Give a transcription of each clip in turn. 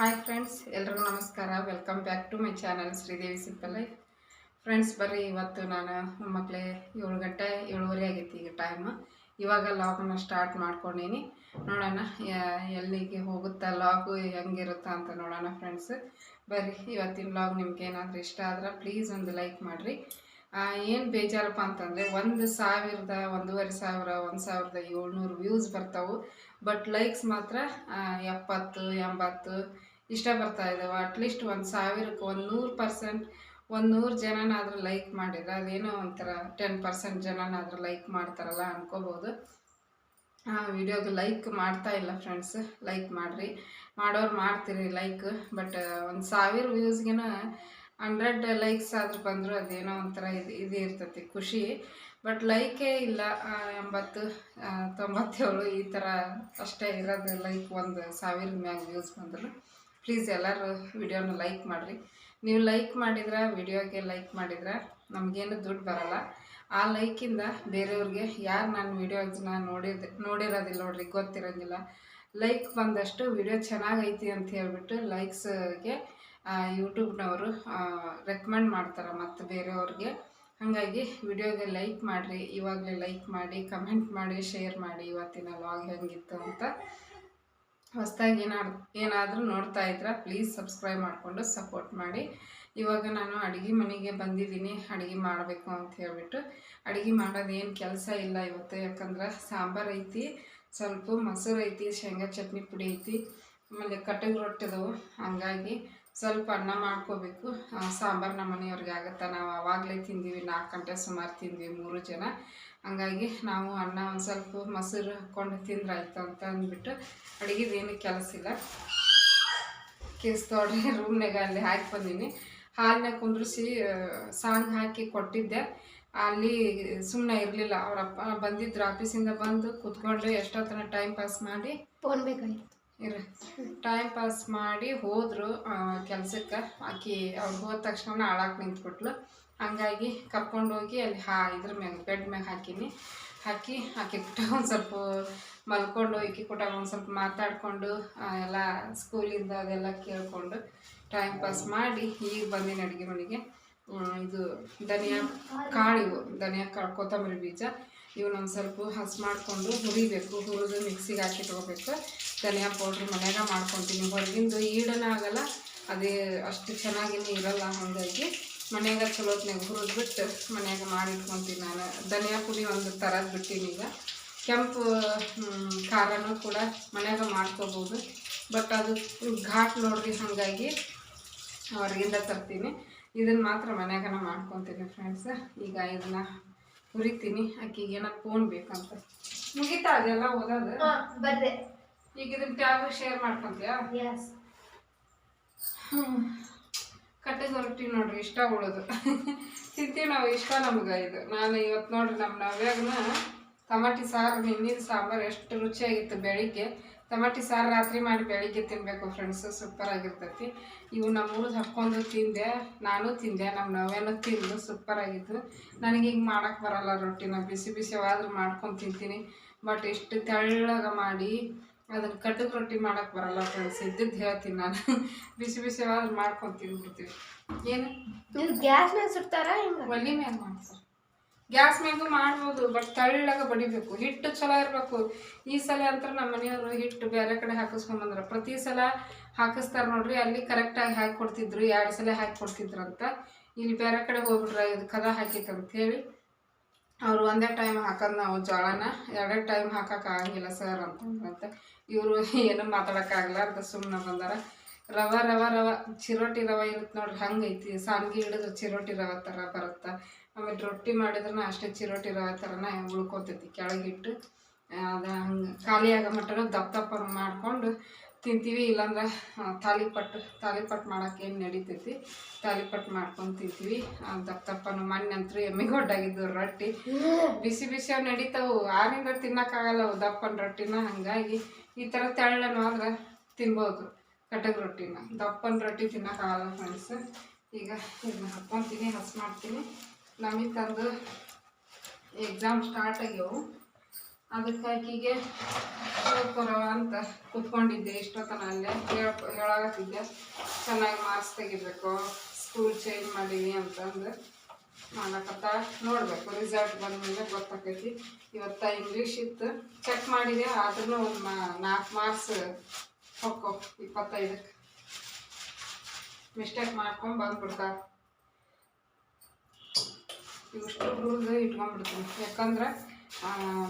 Hi friends ಎಲ್ರಿಗೂ ನಮಸ್ಕಾರ. Welcome back to my channel Sridevi simple life friends ಬರ್ರಿ, ಇವತ್ತು ನಾನು ಮಕ್ಕಳೇ ಏಳು ಗಂಟೆ, ಏಳುವರೆ ಆಗೈತಿ ಈಗ ಟೈಮ್ ಇವಾಗ ಲಾಗನ್ನು ಸ್ಟಾರ್ಟ್ ಮಾಡ್ಕೊಂಡೀನಿ. ನೋಡೋಣ ಎಲ್ಲಿಗೆ ಹೋಗುತ್ತಾ ಲಾಗು ಹೆಂಗಿರುತ್ತಾ ಅಂತ ನೋಡೋಣ ಫ್ರೆಂಡ್ಸ್ ಬರ್ರಿ, ಇವತ್ತಿನ ಲಾಗ್ ನಿಮ್ಗೆ ಏನಾದರೂ ಇಷ್ಟ ಆದ್ರೆ ಪ್ಲೀಸ್ ಒಂದು ಲೈಕ್ ಮಾಡಿರಿ. ಏನು ಬೇಜಾರಪ್ಪ ಅಂತಂದರೆ ಒಂದು ಸಾವಿರದ, ಒಂದೂವರೆ ಸಾವಿರ, ಒಂದು ಸಾವಿರದ ಏಳ್ನೂರು ವ್ಯೂಸ್ ಬರ್ತಾವೆ. ಬಟ್ ಲೈಕ್ಸ್ ಮಾತ್ರ ಎಪ್ಪತ್ತು, ಎಂಬತ್ತು ಇಷ್ಟ ಬರ್ತಾ ಇದ್ದಾವೆ ಅಟ್ಲೀಸ್ಟ್ ಒಂದು ಸಾವಿರಕ್ಕೆ ಒಂದು ನೂರು ಪರ್ಸೆಂಟ್ ಒಂದು ನೂರು ಜನನಾದರೂ ಲೈಕ್ ಮಾಡಿದ್ರೆ ಅದೇನೋ ಒಂಥರ ಟೆನ್ ಪರ್ಸೆಂಟ್ ಜನನಾದರೂ ಲೈಕ್ ಮಾಡ್ತಾರಲ್ಲ ಅನ್ಕೋಬೋದು. ಆ ವಿಡಿಯೋಗೆ ಲೈಕ್ ಮಾಡ್ತಾ ಇಲ್ಲ ಫ್ರೆಂಡ್ಸ್ ಲೈಕ್ ಮಾಡಿರಿ. ಮಾಡೋರು ಮಾಡ್ತೀರಿ ಲೈಕ್ ಬಟ್ ಒಂದು ಸಾವಿರ ವ್ಯೂಸ್ಗಿನ ಹಂಡ್ರೆಡ್ ಲೈಕ್ಸ್ ಆದರೂ ಬಂದರೂ ಅದೇನೋ ಒಂಥರ ಇದು ಇದು ಇರ್ತೈತಿ, ಖುಷಿ. ಬಟ್ ಲೈಕೇ ಇಲ್ಲ ಎಂಬತ್ತು ತೊಂಬತ್ತೇಳು ಈ ಥರ ಅಷ್ಟೇ ಇರೋದು ಲೈಕ್ ಒಂದು ಸಾವಿರ ಮ್ಯಾಗ ವ್ಯೂಸ್ ಬಂದ್ರು. ಪ್ಲೀಸ್ ಎಲ್ಲರೂ ವಿಡಿಯೋನ ಲೈಕ್ ಮಾಡಿರಿ. ನೀವು ಲೈಕ್ ಮಾಡಿದ್ರೆ, ವಿಡಿಯೋಗೆ ಲೈಕ್ ಮಾಡಿದ್ರೆ ನಮಗೇನು ದುಡ್ಡು ಬರಲ್ಲ. ಆ ಲೈಕಿಂದ ಬೇರೆಯವ್ರಿಗೆ ಯಾರು ನಾನು ವಿಡಿಯೋಸ್ನ ನೋಡಿದ, ನೋಡಿರೋದಿಲ್ಲ ನೋಡ್ರಿ ಗೊತ್ತಿರೋದಿಲ್ಲ ಲೈಕ್ ಬಂದಷ್ಟು ವಿಡಿಯೋ ಚೆನ್ನಾಗೈತಿ ಅಂತ ಹೇಳ್ಬಿಟ್ಟು ಲೈಕ್ಸ್ಗೆ ಯೂಟ್ಯೂಬ್ನವರು ರೆಕಮೆಂಡ್ ಮಾಡ್ತಾರೆ ಮತ್ತು ಬೇರೆಯವ್ರಿಗೆ. ಹಾಗಾಗಿ ವಿಡಿಯೋಗೆ ಲೈಕ್ ಮಾಡಿರಿ, ಇವಾಗಲೇ ಲೈಕ್ ಮಾಡಿ, ಕಮೆಂಟ್ ಮಾಡಿ, ಶೇರ್ ಮಾಡಿ ಇವತ್ತಿನ ಲಾಗ್ ಹೆಂಗಿತ್ತು ಅಂತ. ಹೊಸ್ದಾಗಿ ಏನಾದ್ರು ಏನಾದರೂ ನೋಡ್ತಾ ಇದ್ರೆ ಪ್ಲೀಸ್ ಸಬ್ಸ್ಕ್ರೈಬ್ ಮಾಡಿಕೊಂಡು ಸಪೋರ್ಟ್ ಮಾಡಿ. ಇವಾಗ ನಾನು ಅಡುಗೆ ಮನೆಗೆ ಬಂದಿದ್ದೀನಿ, ಅಡುಗೆ ಮಾಡಬೇಕು ಅಂತ ಹೇಳ್ಬಿಟ್ಟು. ಅಡುಗೆ ಮಾಡೋದೇನು ಕೆಲಸ ಇಲ್ಲ ಇವತ್ತು, ಯಾಕಂದ್ರೆ ಸಾಂಬಾರು ಐತಿ, ಸ್ವಲ್ಪ ಮೊಸರು ಐತಿ, ಶೇಂಗಾ ಚಟ್ನಿ ಪುಡಿ ಐತಿ, ಆಮೇಲೆ ಕಟ್ಟಿಗೆ ರೊಟ್ಟಿ ಅದಾವು, ಹಂಗಾಗಿ ಸ್ವಲ್ಪ ಅನ್ನ ಮಾಡ್ಕೋಬೇಕು. ಸಾಂಬಾರು ನಮ್ಮ ಮನೆಯವ್ರಿಗೆ ಆಗುತ್ತೆ. ನಾವು ಆವಾಗಲೇ ತಿಂದೀವಿ ನಾಲ್ಕು ಗಂಟೆ ಸುಮಾರು ತಿಂದ್ವಿ, ಮೂರು ಜನ. ಹಂಗಾಗಿ ನಾವು ಅನ್ನ ಒಂದು ಸ್ವಲ್ಪ ಮೊಸರು ಹಾಕ್ಕೊಂಡು ತಿಂದ್ರಾಯ್ತು ಅಂತ ಅಂದ್ಬಿಟ್ಟು ಏನು ಕೆಲಸ ಇಲ್ಲ. ಕೇಸ್ ತೊಡ್ರಿ ರೂಮ್ನಾಗ ಅಲ್ಲಿ ಹಾಕಿ ಬಂದೀನಿ. ಹಾಲನ್ನ ಕುಂದ್ರಿಸಿ ಸಾಂಗ್ ಹಾಕಿ ಕೊಟ್ಟಿದ್ದೆ. ಅಲ್ಲಿ ಸುಮ್ಮನೆ ಇರಲಿಲ್ಲ. ಅವರಪ್ಪ ಬಂದಿದ್ರು ಆಫೀಸಿಂದ ಬಂದು ಕುತ್ಕೊಂಡ್ರೆ ಎಷ್ಟೊತ್ತನ ಟೈಮ್ ಪಾಸ್ ಮಾಡಿ? ಫೋನ್ ಬೇಕಾಗಿತ್ತು. ಇರ. ಟೈಮ್ ಪಾಸ್ ಮಾಡಿ ಹೋದರು ಕೆಲಸಕ್ಕೆ. ಆಕಿ ಅವ್ರು ಹೋದ ತಕ್ಷಣ ಹಾಳಾಗಿ ನಿಂತ್ಬಿಟ್ಲು. ಹಂಗಾಗಿ ಕರ್ಕೊಂಡು ಹೋಗಿ ಅಲ್ಲಿ ಹಾ ಇದ್ರ ಮ್ಯಾಗ, ಬೆಡ್ ಮ್ಯಾಗ ಹಾಕೀನಿ. ಹಾಕಿ ಹಾಕಿಬಿಟ್ಟು ಒಂದು ಸ್ವಲ್ಪ ಮಲ್ಕೊಂಡು ಹೋಗಿ ಕೊಟ್ಟಾಗ ಒಂದು ಸ್ವಲ್ಪ ಮಾತಾಡಿಕೊಂಡು ಎಲ್ಲ ಸ್ಕೂಲಿಂದ ಅದೆಲ್ಲ ಕೇಳಿಕೊಂಡು ಟೈಮ್ ಪಾಸ್ ಮಾಡಿ ಈಗ ಬಂದೀನಿ ಅಡುಗೆ ಮನೆಗೆ. ಇದು ಧನಿಯಾ ಕಾಳು ಇವು, ಧನಿಯಾ ಕಾಳು, ಕೊತ್ತಂಬರಿ ಬೀಜ. ಇವನ್ನೊಂದು ಸ್ವಲ್ಪ ಹಸಿ ಮಾಡಿಕೊಂಡು ಹುರಿಬೇಕು, ಹುರಿದು ಮಿಕ್ಸಿಗೆ ಹಾಕಿ ತೊಗೋಬೇಕು. ಧನಿಯಾ ಪೌಡ್ರ್ ಮನ್ಯಾಗ ಮಾಡ್ಕೊತೀನಿ. ಹೊರಗಿಂದು ಈಡನ ಆಗಲ್ಲ, ಅದೇ ಅಷ್ಟು ಚೆನ್ನಾಗಿ ಇರಲ್ಲ, ಹಾಗಾಗಿ ಮನ್ಯಾಗ ಚಲೋತ್ನಾಗ ಹುರಿದ್ಬಿಟ್ಟು ಮನ್ಯಾಗ ಮಾಡಿ ಇಟ್ಕೊತೀನಿ ನಾನು. ಧನಿಯಾ ಪುಡಿ ಒಂದು ಥರದ ಬಿಟ್ಟೀನಿ ಈಗ. ಕೆಂಪು ಖಾರನೂ ಕೂಡ ಮನ್ಯಾಗ ಮಾಡ್ಕೋಬೋದು. ಬಟ್ ಅದು ಘಾಟ್ ನೋಡ್ರಿ ಹಾಗಾಗಿ ಹೊರಗಿಂದ ತರ್ತೀನಿ. ಇದನ್ನು ಮಾತ್ರ ಮನ್ಯಾಗನ ಮಾಡ್ಕೊತೀನಿ ಫ್ರೆಂಡ್ಸ್ ಈಗ ಇದನ್ನ ಹುರಿತೀನಿ. ಆಕಿಗೆ ಏನೋ ಫೋನ್ ಬೇಕಂತ. ಮುಗೀತಾ ಅದೆಲ್ಲ ಓದೋದು? ಬರ್ದೆ. ಈಗ ಇದನ್ನ ಟ್ಯಾಬ್ ಶೇರ್ ಮಾಡ್ಕೊತೀಯ? ಎಸ್ ಕಟ್ಟಿಗೆ ರೊಟ್ಟಿ ನೋಡ್ರಿ, ಇಷ್ಟ ಉಳೋದು. ತಿಂತೀವಿ ನಾವು, ಇಷ್ಟ ನಮ್ಗೆ ಇದು. ನಾನು ಇವತ್ತು ನೋಡ್ರಿ, ನಮ್ಮ ನವ್ಯಾಗನ ಟಮಾಟಿ ಸಾರು ನಿನ್ನಿನ ಸಾಂಬಾರು ಎಷ್ಟು ರುಚಿಯಾಗಿತ್ತು ಬೆಳಿಗ್ಗೆ. ಟಮಾಟಿ ಸಾರು ರಾತ್ರಿ ಮಾಡಿ ಬೆಳಿಗ್ಗೆ ತಿನ್ನಬೇಕು ಫ್ರೆಂಡ್ಸು ಸೂಪರ್ ಆಗಿರ್ತೈತಿ. ಇವು ನಮ್ಮೂರಿಗೆ ಹಾಕ್ಕೊಂಡು ತಿಂದೆ, ನಾನು ತಿಂದೆ, ನಮ್ಮ ನವ್ಯಾನು ತಿಂದು ಸೂಪರ್ ಆಗಿತ್ತು. ನನಗೆ ಹಿಂಗೆ ಮಾಡೋಕ್ಕೆ ಬರಲ್ಲ ರೊಟ್ಟಿನ, ಬಿಸಿ ಬಿಸಿವಾದ್ರೂ ಮಾಡ್ಕೊಂಡು ತಿಂತೀನಿ. ಬಟ್ ಇಷ್ಟು ತೆಳ್ಳಗ ಮಾಡಿ ಅದನ್ನ ಕಟ್ಟದ ರೊಟ್ಟಿ ಮಾಡಕ್ಕೆ ಬರಲ್ಲ ಫ್ರೆಂಡ್ಸ್ ಇದ್ದಿದ್ದು ಹೇಳ್ತೀನಿ ನಾನು. ಬಿಸಿ ಬಿಸಿವಾದ್ರೂ ಮಾಡ್ಕೊಂಡು ತಿಂದ್ಬಿಡ್ತೀವಿ. ಏನು? ಇದು ಗ್ಯಾಸ್ ಮೇಲೆ ಸುಡ್ತಾರ ಒಲಿ ಮೇಲೆ ಮಾಡ್ತಾರೆ. ಗ್ಯಾಸ್ ಮ್ಯಾಗೂ ಮಾಡ್ಬೋದು ಬಟ್ ತಳ್ಳಾಗ ಬಡಿಬೇಕು. ಹಿಟ್ಟು ಚಲೋ ಇರಬೇಕು. ಈ ಸಲ ಅಂತ ನಮ್ಮ ಮನೆಯವರು ಹಿಟ್ಟು ಬೇರೆ ಕಡೆ ಹಾಕಿಸ್ಕೊಂಬಂದ್ರೆ ಪ್ರತಿ ಸಲ ಹಾಕಿಸ್ತಾರೆ ನೋಡ್ರಿ ಅಲ್ಲಿ ಕರೆಕ್ಟಾಗಿ ಹಾಕಿ ಕೊಡ್ತಿದ್ರು. ಎರಡು ಸಲ ಹಾಕಿ ಕೊಡ್ತಿದ್ರು ಅಂತ ಇಲ್ಲಿ ಬೇರೆ ಕಡೆ ಹೋಗ್ಬಿಟ್ರೆ ಇದು ಕದ ಹಾಕಿತ್ತು ಅಂತ ಹೇಳಿ ಅವ್ರು ಒಂದೇ ಟೈಮ್ ಹಾಕೋದು ನಾವು ಜೋಳನ ಎರಡೇ ಟೈಮ್ ಹಾಕಕ್ಕೆ ಆಗಂಗಿಲ್ಲ ಸರ್ ಅಂತಂದ್ರಂತೆ ಇವರು ಏನೂ ಮಾತಾಡೋಕ್ಕಾಗಲ್ಲ ಅಂತ ಸುಮ್ಮನೆ ಬಂದಾರ. ರವ ರವ ರವ, ಚಿರೋಟಿ ರವ ಇರುತ್ತೆ ನೋಡ್ರಿ, ಹಂಗೈತಿ. ಸಾನ್ಗಿ ಹಿಡಿದ್ರೆ ಚಿರೋಟಿ ರವ ಥರ ಬರುತ್ತೆ. ಆಮೇಲೆ ರೊಟ್ಟಿ ಮಾಡಿದ್ರೂ ಅಷ್ಟೇ ಚಿರೋಟಿ ರವೆ ಥರನ ಉಳ್ಕೊತೈತಿ. ಕೆಳಗಿಟ್ಟು, ಅದು ಹಂಗೆ ಖಾಲಿ ಆಗೋ ಮಟ್ಟನ ದಪ್ಪ ದಪ್ಪ ಮಾಡ್ಕೊಂಡು ತಿಂತೀವಿ, ಇಲ್ಲಾಂದ್ರೆ ತಾಲಿಪಟ್ಟು ತಾಲಿಪಟ್ಟು ಮಾಡೋಕೆ ಏನು ನಡೀತೈತಿ? ತಾಲಿಪಟ್ಟು ಮಾಡ್ಕೊಂಡು ತಿಂತೀವಿ. ದಪ್ಪ ದಪ್ಪನ ಅಂತೂ ಎಮ್ಮಿಗೊಡ್ಡಾಗಿದ್ದು ರೊಟ್ಟಿ. ಬಿಸಿ ಬಿಸಿ ಅವು ನಡೀತಾವು. ಆರಿಂದ ತಿನ್ನೋಕ್ಕಾಗಲ್ಲ ಅವು ದಪ್ಪನ ರೊಟ್ಟಿನ, ಹಾಗಾಗಿ ಈ ಥರ ತೆಳ್ಳನು ಆದ್ರೆ ತಿನ್ಬೋದು, ಕಟಕ್ ರೊಟ್ಟಿನ. ದಪ್ಪನ ರೊಟ್ಟಿ ತಿನ್ನೋಕ್ಕಾಗಲ್ಲ ಫ್ರೆಂಡ್ಸ್ ಈಗ ಇದನ್ನ ಹಾಕ್ಕೊತೀನಿ ಹಸ್ ಮಾಡ್ತೀನಿ. ನಮಗೆ ತಂದು ಎಕ್ಸಾಮ್ ಸ್ಟಾರ್ಟ್ ಆಗ್ಯಾವು. ಅದಕ್ಕೆ ಆಕಿಗೆ ಹೇಳ್ಕೊರವ ಅಂತ ಕುತ್ಕೊಂಡಿದ್ದೆ ಇಷ್ಟೊತ್ತನ ಅಲ್ಲೇ. ಹೇಳ್ಕೊ ಹೇಳಾಗತ್ತಿದ್ದೆ ಚೆನ್ನಾಗಿ ಮಾರ್ಕ್ಸ್ ತೆಗಿಬೇಕು. ಸ್ಕೂಲ್ ಚೇಂಜ್ ಮಾಡೀವಿ ಅಂತಂದು ಮಾಡಕತ್ತ ನೋಡಬೇಕು. ರಿಸಲ್ಟ್ ಬಂದಮೇಲೆ ಗೊತ್ತಾಕೈತಿ. ಇವತ್ತು ಇಂಗ್ಲೀಷ್ ಇತ್ತು. ಚೆಕ್ ಮಾಡಿದೆ. ಆದ್ರೂ ಒಂದು ನಾಲ್ಕು ಮಾರ್ಕ್ಸ್ ಹೊಕ್ಕೋ ಇಪ್ಪತ್ತೈದಕ್ಕೆ. ಮಿಸ್ಟೇಕ್ ಮಾಡ್ಕೊಂಡು ಬಂದ್ಬಿಡ್ತಾರೆ ಇವಿಷ್ಟು ಹುರಿದು ಇಟ್ಕೊಂಡ್ಬಿಡ್ತೀನಿ. ಯಾಕಂದ್ರೆ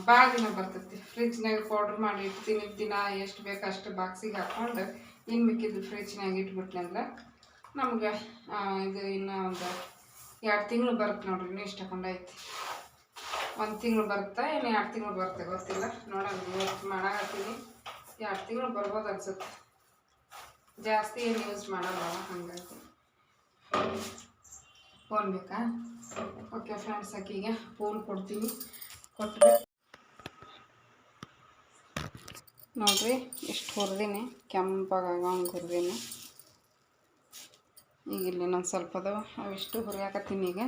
ಭಾಳ ದಿನ ಬರ್ತೈತಿ. ಫ್ರಿಜ್ನಾಗ ಪೌಡ್ರ್ ಮಾಡಿ ಇಡ್ತೀನಿ, ದಿನ ಎಷ್ಟು ಬೇಕು ಅಷ್ಟು ಬಾಕ್ಸಿಗೆ ಹಾಕ್ಕೊಂಡು ಇನ್ನು ಮಿಕ್ಕಿದ್ದು ಫ್ರಿಜ್ನಾಗ ಇಟ್ಬಿಟ್ನಿ ಅಂದ್ರೆ ನಮ್ಗೆ ಇದು ಇನ್ನೂ ಒಂದು ಎರಡು ತಿಂಗಳು ಬರುತ್ತೆ ನೋಡ್ರಿ, ಇನ್ನೂ ಇಷ್ಟು ಹಾಕೊಂಡೈತಿ ಒಂದು ತಿಂಗಳು ಬರುತ್ತಾ ಏನು ಎರಡು ತಿಂಗಳು ಬರುತ್ತೆ ಗೊತ್ತಿಲ್ಲ. ನೋಡೋಣ, ಇವತ್ತು ಮಾಡಾಕತ್ತೀನಿ. ಎರಡು ತಿಂಗಳು ಬರ್ಬೋದು ಅನ್ಸುತ್ತೆ. ಜಾಸ್ತಿ ಏನು ಯೂಸ್ ಮಾಡಲ್ಲ ಹಾಗಾಗಿ. ಫೋನ್ ಬೇಕಾ? ಓಕೆ ಫ್ರೆಂಡ್ಸ್ ಅಕ್ಕಿಗೆ ಫೋನ್ ಕೊಡ್ತೀನಿ. ಕೊಟ್ಟರೆ ನೋಡ್ರಿ, ಇಷ್ಟು ಹುರಿದೀನಿ ಕೆಂಪಾಗಂಗೆ ಹುರಿದೀನಿ. ಈಗ ಇಲ್ಲಿ ನಾನು ಸ್ವಲ್ಪ ಅದಾವ. ಅವಿಷ್ಟು ಹುರಿಯಾಕತ್ತೀನಿ ಈಗ.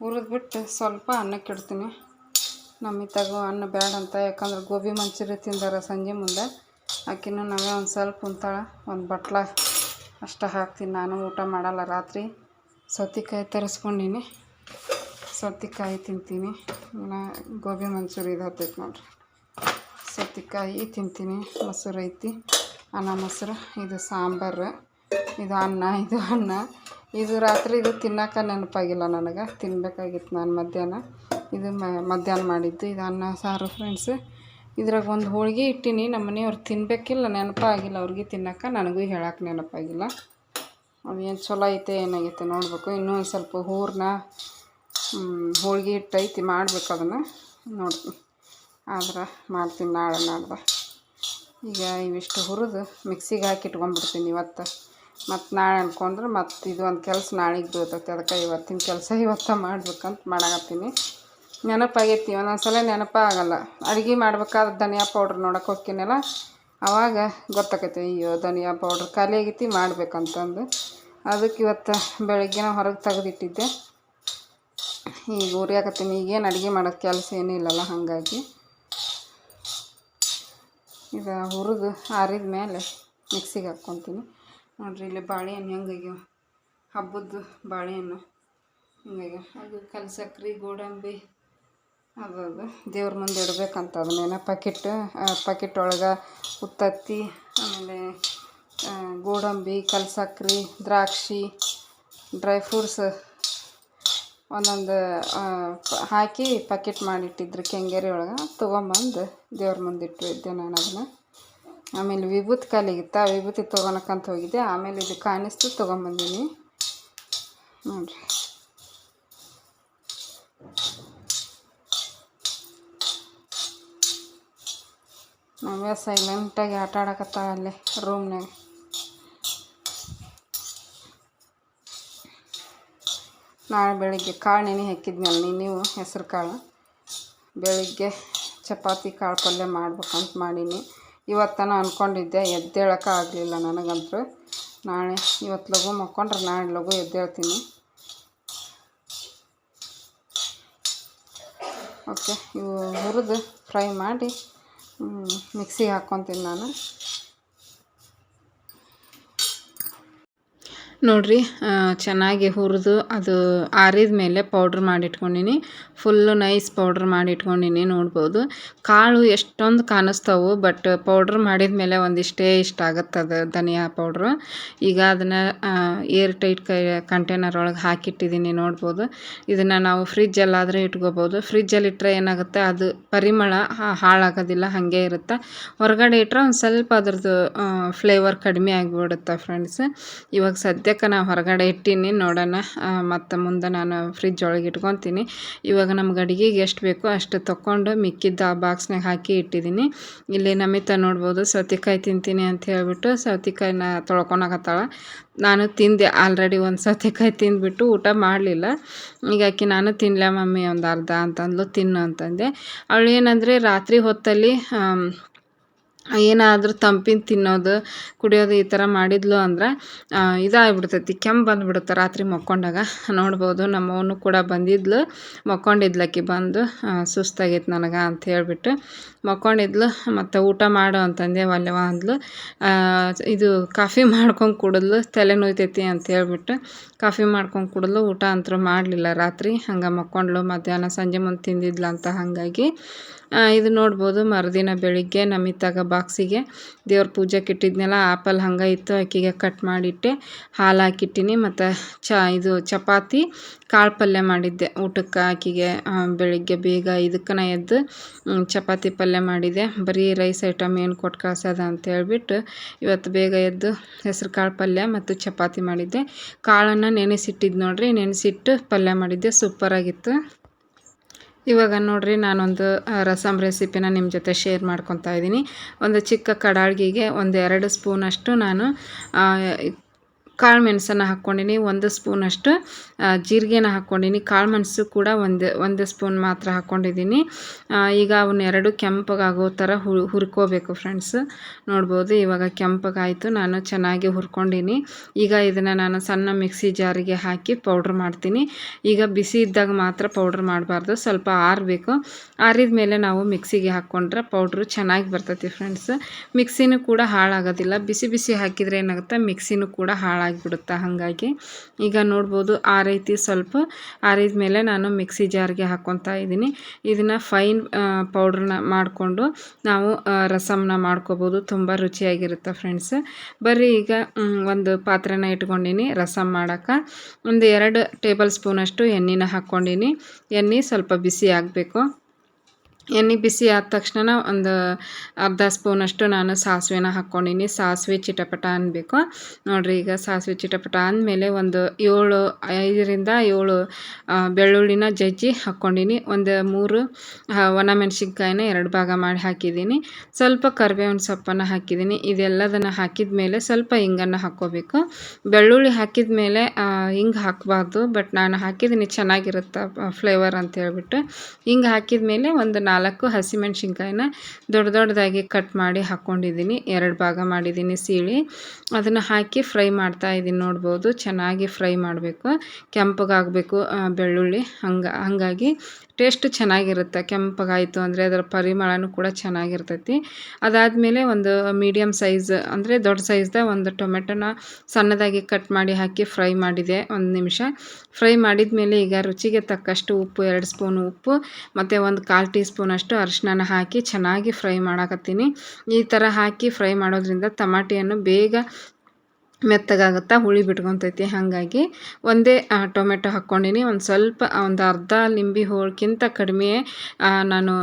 ಹುರಿದ್ಬಿಟ್ಟು ಸ್ವಲ್ಪ ಅನ್ನಕ್ಕೆ ಇಡ್ತೀನಿ. ನಮ್ಮ ತಗೋ ಅನ್ನ ಬೇಡ ಅಂತ, ಯಾಕಂದ್ರೆ ಗೋಬಿ ಮಂಚೂರಿ ತಿಂದಾರ ಸಂಜೆ ಮುಂದೆ. ಆಕಿನೂ ನಾವೇ ಒಂದು ಸ್ವಲ್ಪ ಉಂತಾಳ, ಒಂದು ಬಟ್ಲ ಅಷ್ಟು ಹಾಕ್ತೀನಿ. ನಾನು ಊಟ ಮಾಡಲ್ಲ, ರಾತ್ರಿ ಸೌತಿಕಾಯಿ ತರಿಸ್ಕೊಂಡೀನಿ. ಸೌತೆಕಾಯಿ ತಿಂತೀನಿ. ಇನ್ನು ಗೋಬಿ ಮಂಚೂರಿ ಇದು ಹತ್ತೈತೆ ನೋಡ್ರಿ. ಸೌತೆಕಾಯಿ ತಿಂತೀನಿ, ಮೊಸರು ಐತಿ, ಅನ್ನ ಮೊಸರು, ಇದು ಸಾಂಬಾರು, ಇದು ಅನ್ನ ಇದು ಅನ್ನ. ಇದು ರಾತ್ರಿ ಇದು ತಿನ್ನೋಕೆ ನೆನಪಾಗಿಲ್ಲ ನನಗೆ. ತಿನ್ಬೇಕಾಗಿತ್ತು ನಾನು ಮಧ್ಯಾಹ್ನ. ಇದು ಮಧ್ಯಾಹ್ನ ಮಾಡಿದ್ದು. ಇದು ಅನ್ನ, ಸಾರು ಫ್ರೆಂಡ್ಸ್ ಇದ್ರಾಗ ಒಂದು ಹೋಳಿಗೆ ಇಟ್ಟೀನಿ. ನಮ್ಮ ಮನೆಯವ್ರು ತಿನ್ನಬೇಕಿಲ್ಲ ನೆನಪಾಗಿಲ್ಲ ಅವ್ರಿಗೆ ತಿನ್ನೋಕೆ. ನನಗೂ ಹೇಳಕ್ಕೆ ನೆನಪಾಗಿಲ್ಲ. ಅದೇನು ಚಲೋ ಐತೆ, ಏನಾಗೈತೆ ನೋಡಬೇಕು. ಇನ್ನೂ ಒಂದು ಸ್ವಲ್ಪ ಹೂರಣ ಹೋಳ್ಗೆ ಹಿಟ್ಟು ಐತಿ, ಮಾಡ್ಬೇಕು ಅದನ್ನು. ನೋಡ್ತೀನಿ ಆದ್ರೆ ಮಾಡ್ತೀನಿ ನಾಳೆ ನಾಡ್ದು. ಈಗ ಇವಿಷ್ಟು ಹುರಿದು ಮಿಕ್ಸಿಗೆ ಹಾಕಿ ಇಟ್ಕೊಂಡ್ಬಿಡ್ತೀನಿ ಇವತ್ತು. ಮತ್ತು ನಾಳೆ ಅಂದ್ಕೊಂಡ್ರೆ ಮತ್ತು ಇದು ಒಂದು ಕೆಲಸ ನಾಳೆಗೆ ಬೀಳ್ತೈತೆ, ಅದಕ್ಕೆ ಇವತ್ತಿನ ಕೆಲಸ ಇವತ್ತು ಮಾಡ್ಬೇಕಂತ ಮಾಡಾಕತ್ತೀನಿ. ನೆನಪಾಗೈತಿ ಒಂದೊಂದು ಸಲ ನೆನಪಾಗಲ್ಲ. ಅಡುಗೆ ಮಾಡ್ಬೇಕಾದ್ರೆ ಧನಿಯಾ ಪೌಡ್ರ್ ನೋಡಕ್ಕೆ ಹೋಗ್ತೀನಲ್ಲ ಆವಾಗ ಗೊತ್ತಾಕೈತಿ, ಅಯ್ಯೋ ಧನಿಯಾ ಪೌಡ್ರ್ ಖಾಲಿ ಆಗೈತಿ, ಮಾಡ್ಬೇಕಂತಂದು. ಅದಕ್ಕೆ ಇವತ್ತು ಬೆಳಗ್ಗೆನ ಹೊರಗೆ ತೆಗೆದಿಟ್ಟಿದ್ದೆ. ಈಗ ಉರಿಯಾಕತ್ತೀನಿ ಈಗೇನು ಅಡುಗೆ ಮಾಡೋದು ಕೆಲಸ ಏನೂ ಇಲ್ಲಲ್ಲ, ಹಾಗಾಗಿ. ಈಗ ಹುರಿದು ಆರಿದ ಮೇಲೆ ಮಿಕ್ಸಿಗೆ ಹಾಕ್ಕೊತೀನಿ. ನೋಡಿರಿ, ಇಲ್ಲಿ ಬಾಳೆಹಣ್ಣು ಹೆಂಗಾಗ್ಯಾವ ಹಬ್ಬದ್ದು ಬಾಳೆಹಣ್ಣು ಹಿಂಗಾಗ್ಯಾವ ಅದು ಕಲ್ ಸಕ್ರೆ ಗೋಡಂಬಿ, ಅದು ಅದು. ದೇವ್ರ ಮುಂದೆ ಇಡಬೇಕಂತ ಅದನ್ನೇನೋ ಪಾಕಿಟ್ ಪಾಕಿಟ್ ಒಳಗೆ ಉತ್ತತ್ತಿ, ಆಮೇಲೆ ಗೋಡಂಬಿ ಕಲ್ ಸಕ್ರೆ ದ್ರಾಕ್ಷಿ, ಡ್ರೈ ಫ್ರೂಟ್ಸ್ ಒಂದೊಂದು ಹಾಕಿ ಪ್ಯಾಕೆಟ್ ಮಾಡಿಟ್ಟಿದ್ರು ಕೆಂಗೇರಿ ಒಳಗೆ. ತೊಗೊಂಬಂದು ದೇವ್ರ ಮುಂದೆ ಇಟ್ಟು ಇದ್ದೆ ನಾನು ಅದನ್ನು. ಆಮೇಲೆ ವಿಭೂತ್ ಕಾಲಿಗಿತ್ತು, ಆ ವಿಭೂತಿ ತೊಗೊಳಕ್ಕಂತ ಹೋಗಿದ್ದೆ. ಆಮೇಲೆ ಇದು ಕಾಣಿಸ್ತು, ತೊಗೊಂಬಂದೀನಿ. ನೋಡಿರಿ. ನಮ್ಮ ಸೈಲೆಂಟಾಗಿ ಆಟ ಆಡಕತ್ತ ಅಲ್ಲೇ ರೂಮ್ನಾಗ ನಾಳೆ ಬೆಳಿಗ್ಗೆ ಕಾಳು ನೆನೆ ಹಾಕಿದ್ನಲ್ಲ ನೀವು ಹೆಸರು ಕಾಳು? ಬೆಳಿಗ್ಗೆ ಚಪಾತಿ, ಕಾಳು ಪಲ್ಯ ಮಾಡ್ಬೇಕಂತ ಮಾಡೀನಿ. ಇವತ್ತನ ಅಂದ್ಕೊಂಡಿದ್ದೆ ಎದ್ದೇಳಕ್ಕೆ ಆಗಲಿಲ್ಲ ನನಗಂತೂ ನಾಳೆ ಇವತ್ತು ಲಘು ಮಕ್ಕೊಂಡ್ರೆ ನಾಳೆ ಲಘು ಎದ್ದೇಳ್ತೀನಿ. ಓಕೆ, ಇವು ಹುರಿದು ಫ್ರೈ ಮಾಡಿ ಮಿಕ್ಸಿಗೆ ಹಾಕ್ಕೊತೀನಿ ನಾನು. ನೋಡಿರಿ ಚೆನ್ನಾಗಿ ಹುರಿದು ಅದು ಆರಿದ ಮೇಲೆ ಪೌಡ್ರ್ ಮಾಡಿ ಇಟ್ಕೊಂಡೀನಿ ಫುಲ್ಲು ನೈಸ್ ಪೌಡ್ರ್ ಮಾಡಿ ಇಟ್ಕೊಂಡಿನಿ, ನೋಡ್ಬೋದು. ಕಾಳು ಎಷ್ಟೊಂದು ಕಾಣಿಸ್ತಾವು, ಬಟ್ ಪೌಡ್ರ್ ಮಾಡಿದ ಮೇಲೆ ಒಂದಿಷ್ಟೇ ಇಷ್ಟ ಆಗುತ್ತೆ ಅದು ಧನಿಯಾ ಪೌಡ್ರು. ಈಗ ಅದನ್ನು ಏರ್ ಟೈಟ್ ಕೈ, ಕಂಟೈನರ್ ಒಳಗೆ ಹಾಕಿಟ್ಟಿದ್ದೀನಿ ನೋಡ್ಬೋದು. ಇದನ್ನು ನಾವು ಫ್ರಿಜ್ಜಲ್ಲಾದರೆ ಇಟ್ಕೋಬೋದು. ಫ್ರಿಜ್ಜಲ್ಲಿ ಇಟ್ಟರೆ ಏನಾಗುತ್ತೆ, ಅದು ಪರಿಮಳ ಹಾಳಾಗೋದಿಲ್ಲ, ಹಾಗೆ ಇರುತ್ತೆ. ಹೊರಗಡೆ ಇಟ್ಟರೆ ಒಂದು ಸ್ವಲ್ಪ ಅದ್ರದ್ದು ಫ್ಲೇವರ್ ಕಡಿಮೆ ಆಗಿಬಿಡುತ್ತೆ ಫ್ರೆಂಡ್ಸ್. ಇವಾಗ ಸದ್ಯಕ್ಕೆ ನಾವು ಹೊರಗಡೆ ಇಟ್ಟೀನಿ, ನೋಡೋಣ. ಮತ್ತು ಮುಂದೆ ನಾನು ಫ್ರಿಜ್ ಒಳಗೆ ಇಟ್ಕೊತೀನಿ. ಇವಾಗ ನಮ್ಗೆ ಅಡುಗೆಗೆ ಎಷ್ಟು ಬೇಕೋ ಅಷ್ಟು ತೊಗೊಂಡು ಮಿಕ್ಕಿದ್ದ ಆ ಬಾಕ್ಸ್ನಾಗ ಹಾಕಿ ಇಟ್ಟಿದ್ದೀನಿ. ಇಲ್ಲಿ ನಮಿತ ನೋಡ್ಬೋದು, ಸೌತೆಕಾಯಿ ತಿಂತೀನಿ ಅಂತ ಹೇಳ್ಬಿಟ್ಟು ಸೌತೆಕಾಯಿನ ತೊಳ್ಕೊಳಕತ್ತಾಳ. ನಾನು ತಿಂದೆ ಆಲ್ರೆಡಿ ಒಂದು ಸೌತೆಕಾಯಿ ತಿಂದ್ಬಿಟ್ಟು ಊಟ ಮಾಡಲಿಲ್ಲ. ಈಗ ಆಕೆ ನಾನು ತಿನ್ನಲ ಮಮ್ಮಿ, ಒಂದು ಅರ್ಧ ಅಂತಂದ್ಲು ತಿನ್ನು ಅಂತಂದೆ. ಅವಳು ಏನಂದರೆ ರಾತ್ರಿ ಹೊತ್ತಲ್ಲಿ ಏನಾದರೂ ತಂಪಿನ ತಿನ್ನೋದು, ಕುಡಿಯೋದು ಈ ಥರ ಮಾಡಿದ್ಲು ಅಂದ್ರೆ ಇದಾಗ್ಬಿಡ್ತೈತಿ. ಕೆಮ್ಮು ಬಂದುಬಿಡುತ್ತೆ ರಾತ್ರಿ ಮಕ್ಕೊಂಡಾಗ. ನೋಡ್ಬೋದು ನಮ್ಮವನು ಕೂಡ ಬಂದಿದ್ಲು. ಮಕ್ಕೊಂಡಿದ್ಲಕ್ಕಿ ಬಂದು ಸುಸ್ತಾಗೈತೆ ನನಗೆ ಅಂತ ಹೇಳಿಬಿಟ್ಟು ಮಕ್ಕೊಂಡಿದ್ಲು. ಮತ್ತು ಊಟ ಮಾಡು ಅಂತಂದೆ ಒಲ್ಲೆವ ಅಂದ್ಲು. ಇದು ಕಾಫಿ ಮಾಡ್ಕೊಂಡು ಕುಡಿದ್ಲು. ತಲೆ ನೋಯ್ತೈತಿ ಅಂತ ಹೇಳ್ಬಿಟ್ಟು ಕಾಫಿ ಮಾಡ್ಕೊಂಡು ಕುಡಿದ್ಲು. ಊಟ ಅಂತೂ ಮಾಡಲಿಲ್ಲ ರಾತ್ರಿ. ಹಂಗೆ ಮಕ್ಕೊಂಡ್ಲು ಮಧ್ಯಾಹ್ನ ಸಂಜೆ ಮುಂದೆ ತಿಂದಿದ್ಲು ಅಂತ ಹಾಗಾಗಿ. ಇದು ನೋಡ್ಬೋದು, ಮರುದಿನ ಬೆಳಿಗ್ಗೆ ನಮಿತಾಗ ಬಾಕ್ಸಿಗೆ. ದೇವ್ರ ಪೂಜೆಗೆ ಇಟ್ಟಿದ್ನೆಲ್ಲ ಆಪಲ್ ಹಂಗೆ ಇತ್ತು ಆಕಿಗೆ ಕಟ್ ಮಾಡಿಟ್ಟೆ. ಹಾಲು ಹಾಕಿಟ್ಟಿನಿ, ಮತ್ತು ಚ, ಇದು ಚಪಾತಿ, ಕಾಳು ಪಲ್ಯ ಮಾಡಿದ್ದೆ. ಊಟಕ್ಕೆ ಆಕಿಗೆ ಬೆಳಿಗ್ಗೆ ಬೇಗ ಇದಕ್ಕನ ಎದ್ದು ಚಪಾತಿ ಪಲ್ಯ ಮಾಡಿದೆ. ಬರೀ ರೈಸ್ ಐಟಮ್ ಏನು ಕೊಟ್ಟು ಕಳ್ಸೋದ ಅಂತ ಹೇಳ್ಬಿಟ್ಟು ಇವತ್ತು ಬೇಗ ಎದ್ದು ಹೆಸರು ಕಾಳು ಪಲ್ಯ ಮತ್ತು ಚಪಾತಿ ಮಾಡಿದ್ದೆ. ಕಾಳನ್ನು ನೆನೆಸಿಟ್ಟಿದ್ದು ನೋಡ್ರಿ, ನೆನೆಸಿಟ್ಟು ಪಲ್ಯ ಮಾಡಿದ್ದೆ. ಸೂಪರಾಗಿತ್ತು ಇವಾಗ ನೋಡ್ರಿ ನಾನೊಂದು ರಸಮ್ ರೆಸಿಪಿನ ನಿಮ್ಮ ಜೊತೆ ಶೇರ್ ಮಾಡ್ಕೊತಾ ಇದ್ದೀನಿ ಒಂದು ಚಿಕ್ಕ ಕಡಾಳ್ಗಿಗೆ ಒಂದು ಎರಡು ಸ್ಪೂನಷ್ಟು ನಾನು ಕಾಳು ಮೆಣಸನ್ನು ಹಾಕ್ಕೊಂಡಿನಿ, ಒಂದು ಸ್ಪೂನಷ್ಟು ಜೀರಿಗೆನ ಹಾಕ್ಕೊಂಡಿನಿ. ಕಾಳು ಮೆಣಸು ಕೂಡ ಒಂದು ಒಂದು ಸ್ಪೂನ್ ಮಾತ್ರ ಹಾಕ್ಕೊಂಡಿದ್ದೀನಿ ಈಗ ಅವನ್ನೆರಡು ಕೆಂಪಗಾಗೋ ಥರ ಹುರ್ ಹುರ್ಕೋಬೇಕು ಫ್ರೆಂಡ್ಸ್ ನೋಡ್ಬೋದು, ಇವಾಗ ಕೆಂಪಗಾಯಿತು, ನಾನು ಚೆನ್ನಾಗಿ ಹುರ್ಕೊಂಡಿನಿ. ಈಗ ಇದನ್ನು ನಾನು ಸಣ್ಣ ಮಿಕ್ಸಿ ಜಾರಿಗೆ ಹಾಕಿ ಪೌಡ್ರ್ ಮಾಡ್ತೀನಿ. ಈಗ ಬಿಸಿ ಇದ್ದಾಗ ಮಾತ್ರ ಪೌಡ್ರ್ ಮಾಡಬಾರ್ದು, ಸ್ವಲ್ಪ ಆರಬೇಕು. ಆರಿದ ಮೇಲೆ ನಾವು ಮಿಕ್ಸಿಗೆ ಹಾಕ್ಕೊಂಡ್ರೆ ಪೌಡ್ರು ಚೆನ್ನಾಗಿ ಬರ್ತೈತಿ ಫ್ರೆಂಡ್ಸ್ ಮಿಕ್ಸಿನೂ ಕೂಡ ಹಾಳಾಗೋದಿಲ್ಲ. ಬಿಸಿ ಬಿಸಿ ಹಾಕಿದರೆ ಏನಾಗುತ್ತೆ, ಮಿಕ್ಸಿನೂ ಕೂಡ ಹಾಳಾಗಿಬಿಡುತ್ತೆ ಹಾಗಾಗಿ ಈಗ ನೋಡ್ಬೋದು ಆ ರೀತಿ ಸ್ವಲ್ಪ ಆರಿದ ಮೇಲೆ ನಾನು ಮಿಕ್ಸಿ ಜಾರ್ಗೆ ಹಾಕ್ಕೊತಾ ಇದ್ದೀನಿ. ಇದನ್ನು ಫೈನ್ ಪೌಡ್ರನ್ನ ಮಾಡಿಕೊಂಡು ನಾವು ರಸಮನ್ನ ರಸಮ್ನ ಮಾಡ್ಕೋಬೋದು. ತುಂಬ ರುಚಿಯಾಗಿರುತ್ತೆ ಫ್ರೆಂಡ್ಸ್. ಬರ್ರಿ ಈಗ ಒಂದು ಪಾತ್ರೆನ ಇಟ್ಕೊಂಡಿನಿ ರಸಮ್ ಮಾಡೋಕ್ಕೆ ಒಂದು ಎರಡು ಟೇಬಲ್ ಸ್ಪೂನಷ್ಟು ಎಣ್ಣೆನ ಹಾಕ್ಕೊಂಡಿನಿ ಎಣ್ಣೆ ಸ್ವಲ್ಪ ಬಿಸಿ ಆಗಬೇಕು. ಎಣ್ಣೆ ಬಿಸಿ ಆದ ತಕ್ಷಣ ಒಂದು ಅರ್ಧ ಸ್ಪೂನಷ್ಟು ನಾನು ಸಾಸಿವೆನ ಹಾಕ್ಕೊಂಡಿನಿ. ಸಾಸಿವೆ ಚಿಟಪಟ ಅನ್ನಬೇಕು ನೋಡಿರಿ ಈಗ ಸಾಸಿವೆ ಚಿಟಪಟ ಅಂದಮೇಲೆ ಒಂದು ಏಳು, ಐದರಿಂದ ಏಳು ಬೆಳ್ಳುಳ್ಳಿನ ಜಜ್ಜಿ ಹಾಕ್ಕೊಂಡಿನಿ. ಒಂದು ಮೂರು ಒಣ ಮೆಣಸಿನ್ಕಾಯಿನ ಎರಡು ಭಾಗ ಮಾಡಿ ಹಾಕಿದ್ದೀನಿ. ಸ್ವಲ್ಪ ಕರಿಬೇವಿನ ಸೊಪ್ಪನ್ನು ಹಾಕಿದ್ದೀನಿ. ಇದೆಲ್ಲದನ್ನು ಹಾಕಿದ ಮೇಲೆ ಸ್ವಲ್ಪ ಹಿಂಗನ್ನು ಹಾಕ್ಕೋಬೇಕು. ಬೆಳ್ಳುಳ್ಳಿ ಹಾಕಿದ ಮೇಲೆ ಹಿಂಗೆ ಹಾಕಬಾರ್ದು, ಬಟ್ ನಾನು ಹಾಕಿದ್ದೀನಿ. ಚೆನ್ನಾಗಿರುತ್ತೆ ಫ್ಲೇವರ್ ಅಂತ ಹೇಳ್ಬಿಟ್ಟು ಹಿಂಗೆ ಹಾಕಿದ ಮೇಲೆ ಒಂದು ನಾಲ್ಕು ಹಸಿಮೆಣ್ಸಿನ್ಕಾಯಿನ ದೊಡ್ಡ ದೊಡ್ಡದಾಗಿ ಕಟ್ ಮಾಡಿ ಹಾಕ್ಕೊಂಡಿದ್ದೀನಿ ಎರಡು ಭಾಗ ಮಾಡಿದ್ದೀನಿ ಸೀಳಿ. ಅದನ್ನು ಹಾಕಿ ಫ್ರೈ ಮಾಡ್ತಾ ಇದ್ದೀನಿ ನೋಡ್ಬೋದು. ಚೆನ್ನಾಗಿ ಫ್ರೈ ಮಾಡಬೇಕು. ಕೆಂಪಗಾಗಬೇಕು ಬೆಳ್ಳುಳ್ಳಿ. ಹಂಗೆ, ಹಾಗಾಗಿ ಟೇಸ್ಟ್ ಚೆನ್ನಾಗಿರುತ್ತೆ, ಕೆಂಪಗಾಯಿತು ಅಂದರೆ ಅದರ ಪರಿಮಳನೂ ಕೂಡ ಚೆನ್ನಾಗಿರ್ತೈತಿ. ಅದಾದಮೇಲೆ ಒಂದು ಮೀಡಿಯಮ್ ಸೈಜ್ ಅಂದರೆ ದೊಡ್ಡ ಸೈಜ್ದ ಒಂದು ಟೊಮೆಟೊನ ಸಣ್ಣದಾಗಿ ಕಟ್ ಮಾಡಿ ಹಾಕಿ ಫ್ರೈ ಮಾಡಿದೆ ಒಂದು ನಿಮಿಷ. ಫ್ರೈ ಮಾಡಿದ ಮೇಲೆ ಈಗ ರುಚಿಗೆ ತಕ್ಕಷ್ಟು ಉಪ್ಪು, ಎರಡು ಸ್ಪೂನ್ ಉಪ್ಪು, ಮತ್ತು ಒಂದು ಕಾಲು ಟೀ ಸ್ಪೂನಷ್ಟು ಅರಿಶಿನ ಹಾಕಿ ಚೆನ್ನಾಗಿ ಫ್ರೈ ಮಾಡಾಕತ್ತೀನಿ. ಈ ಥರ ಹಾಕಿ ಫ್ರೈ ಮಾಡೋದ್ರಿಂದ ಟಮಾಟಿಯನ್ನು ಬೇಗ ಮೆತ್ತಗಾಗುತ್ತಾ ಹುಳಿ ಬಿಟ್ಕೊತೈತಿ. ಹಾಗಾಗಿ ಒಂದೇ ಟೊಮೆಟೊ ಹಾಕ್ಕೊಂಡೀನಿ. ಒಂದು ಸ್ವಲ್ಪ, ಒಂದು ಅರ್ಧ ಲಿಂಬೆ ಹೋಳ್ಕಿಂತ ಕಡಿಮೆ ನಾನು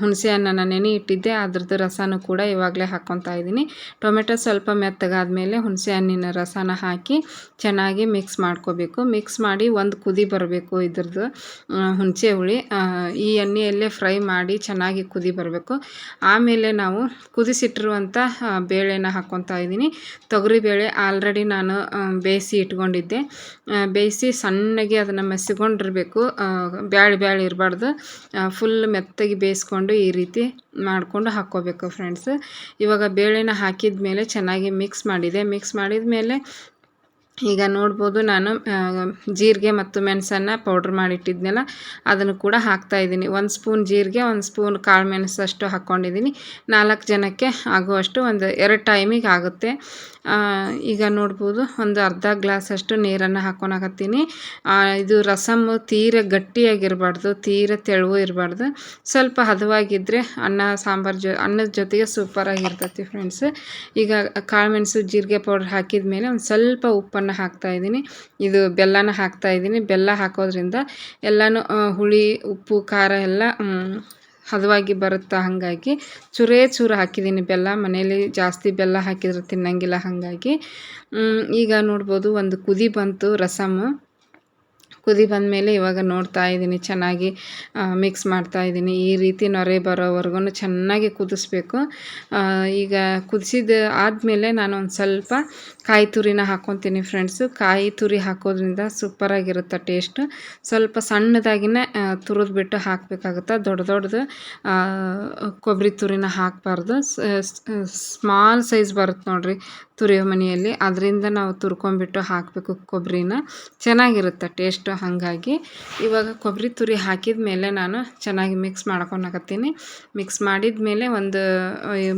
ಹುಣಸೆ ಹಣ್ಣನ್ನು ನೆನೆ ಇಟ್ಟಿದ್ದೆ. ಅದ್ರದ್ದು ರಸನೂ ಕೂಡ ಇವಾಗಲೇ ಹಾಕ್ಕೊತಾ ಇದ್ದೀನಿ. ಟೊಮೆಟೊ ಸ್ವಲ್ಪ ಮೆತ್ತಗಾದ್ಮೇಲೆ ಹುಣಸೆ ಹಣ್ಣಿನ ರಸನ ಹಾಕಿ ಚೆನ್ನಾಗಿ ಮಿಕ್ಸ್ ಮಾಡ್ಕೋಬೇಕು. ಮಿಕ್ಸ್ ಮಾಡಿ ಒಂದು ಕುದಿ ಬರಬೇಕು ಇದ್ರದ್ದು ಹುಣಸೆ ಹುಳಿ. ಈ ಎಣ್ಣೆಯಲ್ಲೇ ಫ್ರೈ ಮಾಡಿ ಚೆನ್ನಾಗಿ ಕುದಿ ಬರಬೇಕು. ಆಮೇಲೆ ನಾವು ಕುದಿಸಿಟ್ಟಿರುವಂಥ ಬೇಳೆನ ಹಾಕ್ಕೊತಾ ಇದ್ದೀನಿ. ತೊಗರಿಬೇಳೆ ಆಲ್ರೆಡಿ ನಾನು ಬೇಯಿಸಿ ಇಟ್ಕೊಂಡಿದ್ದೆ. ಬೇಯಿಸಿ ಸಣ್ಣಗೆ ಅದನ್ನು ಮೆಸ್ಕೊಂಡಿರಬೇಕು. ಬ್ಯಾಳೆ ಬ್ಯಾಳೆ ಇರಬಾರ್ದು. ಫುಲ್ ಮೆತ್ತಗೆ ಬೇಯಿಸ್ಕೊಂಡು ಈ ರೀತಿ ಮಾಡಿಕೊಂಡು ಹಾಕ್ಕೋಬೇಕು ಫ್ರೆಂಡ್ಸ್ ಇವಾಗ ಬೇಳೆನ ಹಾಕಿದ ಮೇಲೆ ಚೆನ್ನಾಗಿ ಮಿಕ್ಸ್ ಮಾಡಿದೆ. ಮಿಕ್ಸ್ ಮಾಡಿದ ಮೇಲೆ ಈಗ ನೋಡ್ಬೋದು ನಾನು ಜೀರಿಗೆ ಮತ್ತು ಮೆಣಸನ್ನು ಪೌಡ್ರ್ ಮಾಡಿಟ್ಟಿದ್ನಲ್ಲ, ಅದನ್ನು ಕೂಡ ಹಾಕ್ತಾ ಇದ್ದೀನಿ. ಒಂದು ಸ್ಪೂನ್ ಜೀರಿಗೆ, ಒಂದು ಸ್ಪೂನ್ ಕಾಳು ಮೆಣಸಷ್ಟು ಹಾಕ್ಕೊಂಡಿದ್ದೀನಿ ನಾಲ್ಕು ಜನಕ್ಕೆ ಆಗುವಷ್ಟು ಒಂದು ಎರಡು ಟೈಮಿಗೆ ಆಗುತ್ತೆ. ಈಗ ನೋಡ್ಬೋದು ಒಂದು ಅರ್ಧ ಗ್ಲಾಸಷ್ಟು ನೀರನ್ನು ಹಾಕ್ಕೊಳಕತ್ತೀನಿ ಇದು ರಸಮ್ಮು ತೀರ ಗಟ್ಟಿಯಾಗಿರಬಾರ್ದು, ತೀರ ತೆಳುವು ಇರಬಾರ್ದು. ಸ್ವಲ್ಪ ಹದವಾಗಿದ್ದರೆ ಅನ್ನ, ಸಾಂಬಾರು ಜೊ, ಅನ್ನದ ಜೊತೆಗೆ ಸೂಪರಾಗಿರ್ತೈತಿ ಫ್ರೆಂಡ್ಸ್ ಈಗ ಕಾಳು ಮೆಣಸು ಜೀರಿಗೆ ಪೌಡ್ರ್ ಹಾಕಿದ ಮೇಲೆ ಒಂದು ಸ್ವಲ್ಪ ಉಪ್ಪನ್ನು ಹಾಕ್ತಾ ಇದ್ದೀನಿ. ಇದು ಬೆಲ್ಲನ ಹಾಕ್ತಾ ಇದ್ದೀನಿ. ಬೆಲ್ಲ ಹಾಕೋದ್ರಿಂದ ಎಲ್ಲನೂ ಹುಳಿ, ಉಪ್ಪು, ಖಾರ ಎಲ್ಲ ಹದವಾಗಿ ಬರುತ್ತೆ ಹಾಗಾಗಿ ಚೂರೇ ಚೂರು ಹಾಕಿದ್ದೀನಿ ಬೆಲ್ಲ. ಮನೇಲಿ ಜಾಸ್ತಿ ಬೆಲ್ಲ ಹಾಕಿದ್ರೆ ತಿನ್ನಂಗಿಲ್ಲ ಹಾಗಾಗಿ. ಈಗ ನೋಡ್ಬೋದು ಒಂದು ಕುದಿ ಬಂತು ರಸಮ್ಮು ಕುದಿ ಬಂದಮೇಲೆ ಇವಾಗ ನೋಡ್ತಾ ಇದ್ದೀನಿ, ಚೆನ್ನಾಗಿ ಮಿಕ್ಸ್ ಮಾಡ್ತಾ ಇದ್ದೀನಿ. ಈ ರೀತಿ ನೊರೆ ಬರೋವರೆಗೂ ಚೆನ್ನಾಗಿ ಕುದಿಸ್ಬೇಕು. ಈಗ ಕುದಿಸಿದ ಆದಮೇಲೆ ನಾನು ಒಂದು ಸ್ವಲ್ಪ ಕಾಯಿ ತುರಿನ ಹಾಕ್ಕೊತೀನಿ ಫ್ರೆಂಡ್ಸು ಕಾಯಿ ತುರಿ ಹಾಕೋದ್ರಿಂದ ಸೂಪರಾಗಿರುತ್ತೆ ಟೇಸ್ಟ್ ಸ್ವಲ್ಪ ಸಣ್ಣದಾಗಿನೇ ತುರಿದ್ಬಿಟ್ಟು ಹಾಕಬೇಕಾಗುತ್ತೆ. ದೊಡ್ಡ ದೊಡ್ಡದು ಕೊಬ್ಬರಿ ತುರಿನ ಹಾಕಬಾರ್ದು. ಸ್ಮಾಲ್ ಸೈಜ್ ಬರುತ್ತೆ ನೋಡ್ರಿ. ತುರಿಯೋ ಮನೆಯಲ್ಲಿ. ಅದರಿಂದ ನಾವು ತುರ್ಕೊಂಬಿಟ್ಟು ಹಾಕಬೇಕು ಕೊಬ್ಬರಿನ. ಚೆನ್ನಾಗಿರುತ್ತೆ ಟೇಸ್ಟು ಹಾಗಾಗಿ. ಇವಾಗ ಕೊಬ್ಬರಿ ತುರಿ ಹಾಕಿದ ಮೇಲೆ ನಾನು ಚೆನ್ನಾಗಿ ಮಿಕ್ಸ್ ಮಾಡ್ಕೊಳಕತ್ತೀನಿ ಮಿಕ್ಸ್ ಮಾಡಿದ ಮೇಲೆ ಒಂದು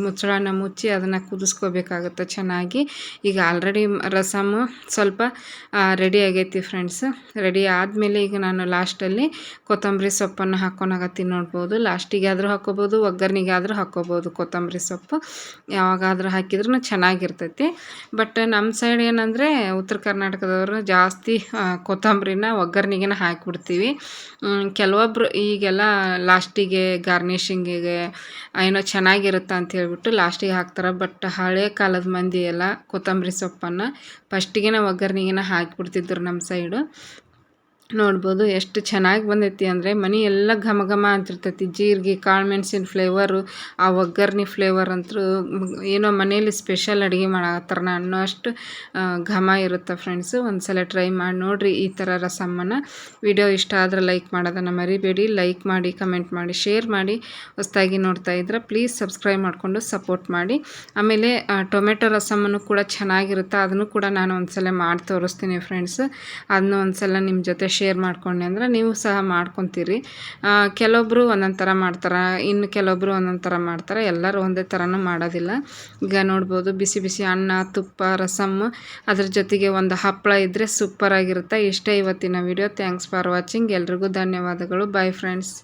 ಮುಚ್ಚಳನ ಮುಚ್ಚಿ ಅದನ್ನು ಕುದಿಸ್ಕೋಬೇಕಾಗುತ್ತೆ ಚೆನ್ನಾಗಿ. ಈಗ ಆಲ್ರೆಡಿ ರಸಮು ಸ್ವಲ್ಪ ರೆಡಿ ಆಗೈತಿ ಫ್ರೆಂಡ್ಸ್ ರೆಡಿ ಆದಮೇಲೆ ಈಗ ನಾನು ಲಾಸ್ಟಲ್ಲಿ ಕೊತ್ತಂಬರಿ ಸೊಪ್ಪನ್ನು ಹಾಕ್ಕೊಳಕತ್ತೀನಿ ನೋಡ್ಬೋದು. ಲಾಸ್ಟಿಗೆ ಆದರೂ ಹಾಕ್ಕೋಬೋದು ಒಗ್ಗರಣೆಗೆ ಆದರೂ ಹಾಕ್ಕೋಬೋದು ಕೊತ್ತಂಬರಿ ಸೊಪ್ಪು. ಯಾವಾಗಾದರೂ ಹಾಕಿದ್ರೂ ಚೆನ್ನಾಗಿರ್ತೈತಿ. ಬಟ್ ನಮ್ಮ ಸೈಡ್ ಏನಂದರೆ ಉತ್ತರ ಕರ್ನಾಟಕದವರು ಜಾಸ್ತಿ ಕೊತ್ತಂಬರಿನ ಒಗ್ಗರಣೆಗೆ ಹಾಕಿಬಿಡ್ತೀವಿ. ಕೆಲವೊಬ್ರು ಈಗೆಲ್ಲ ಲಾಸ್ಟಿಗೆ ಗಾರ್ನಿಷಿಂಗಿಗೆ ಏನೋ ಚೆನ್ನಾಗಿರುತ್ತೆ ಅಂತ ಹೇಳ್ಬಿಟ್ಟು ಲಾಸ್ಟಿಗೆ ಹಾಕ್ತಾರೆ. ಬಟ್ ಹಳೆ ಕಾಲದ ಮಂದಿ ಎಲ್ಲ ಕೊತ್ತಂಬರಿ ಸೊಪ್ಪನ್ನು ಫಸ್ಟಿಗೆ ಒಗ್ಗರಣೆಗೆ ಹಾಕಿಬಿಡ್ತಿದ್ರು ನಮ್ಮ ಸೈಡು ನೋಡ್ಬೋದು ಎಷ್ಟು ಚೆನ್ನಾಗಿ ಬಂದೈತಿ ಅಂದರೆ ಮನೆ ಎಲ್ಲ ಘಮ ಘಮ ಅಂತಿರ್ತೈತಿ. ಜೀರಿಗೆ ಕಾಳು ಮೆಣಸಿನ ಫ್ಲೇವರು ಆ ಒಗ್ಗರಣೆ ಫ್ಲೇವರ್ ಅಂತೂ ಏನೋ ಮನೇಲಿ ಸ್ಪೆಷಲ್ ಅಡುಗೆ ಮಾಡತ್ತಾರ ಅನ್ನೋ ಅಷ್ಟು ಘಮ ಇರುತ್ತೆ ಫ್ರೆಂಡ್ಸು ಒಂದು ಸಲ ಟ್ರೈ ಮಾಡಿ ನೋಡಿರಿ ಈ ಥರ ರಸಮ್ಮನ ವಿಡಿಯೋ ಇಷ್ಟ ಆದರೆ ಲೈಕ್ ಮಾಡೋದನ್ನು ಮರಿಬೇಡಿ. ಲೈಕ್ ಮಾಡಿ ಕಮೆಂಟ್ ಮಾಡಿ ಶೇರ್ ಮಾಡಿ. ಹೊಸ್ದಾಗಿ ನೋಡ್ತಾ ಇದ್ರೆ ಪ್ಲೀಸ್ ಸಬ್ಸ್ಕ್ರೈಬ್ ಮಾಡಿಕೊಂಡು ಸಪೋರ್ಟ್ ಮಾಡಿ. ಆಮೇಲೆ ಟೊಮೆಟೊ ರಸಮ್ಮನ್ನು ಕೂಡ ಚೆನ್ನಾಗಿರುತ್ತೆ? ಅದನ್ನು ಕೂಡ ನಾನು ಒಂದು ಸಲ ಮಾಡಿ ತೋರಿಸ್ತೀನಿ ಫ್ರೆಂಡ್ಸ್ ಅದನ್ನು ಒಂದ್ಸಲ ನಿಮ್ಮ ಜೊತೆ ಶೇರ್ ಮಾಡ್ಕೊಂಡೆ ಅಂದ್ರೆ ನೀವು ಸಹ ಮಾಡ್ಕೊತೀರಿ. ಕೆಲವೊಬ್ಬರು ಒಂದೊಂದು ಥರ ಮಾಡ್ತಾರೆ, ಇನ್ನು ಕೆಲವೊಬ್ಬರು ಒಂದೊಂದು ಥರ ಮಾಡ್ತಾರೆ, ಎಲ್ಲರೂ ಒಂದೇ ಥರನೂ ಮಾಡೋದಿಲ್ಲ. ಈಗ ನೋಡ್ಬೋದು, ಬಿಸಿ ಬಿಸಿ ಅನ್ನ, ತುಪ್ಪ ರಸಮ್ಮು ಅದ್ರ ಜೊತೆಗೆ ಒಂದು ಹಪ್ಪಳ ಇದ್ದರೆ ಸೂಪರಾಗಿರುತ್ತೆ ಇಷ್ಟೇ ಇವತ್ತಿನ ವಿಡಿಯೋ ಥ್ಯಾಂಕ್ಸ್ ಫಾರ್ ವಾಚಿಂಗ್ ಎಲ್ರಿಗೂ ಧನ್ಯವಾದಗಳು. Bye friends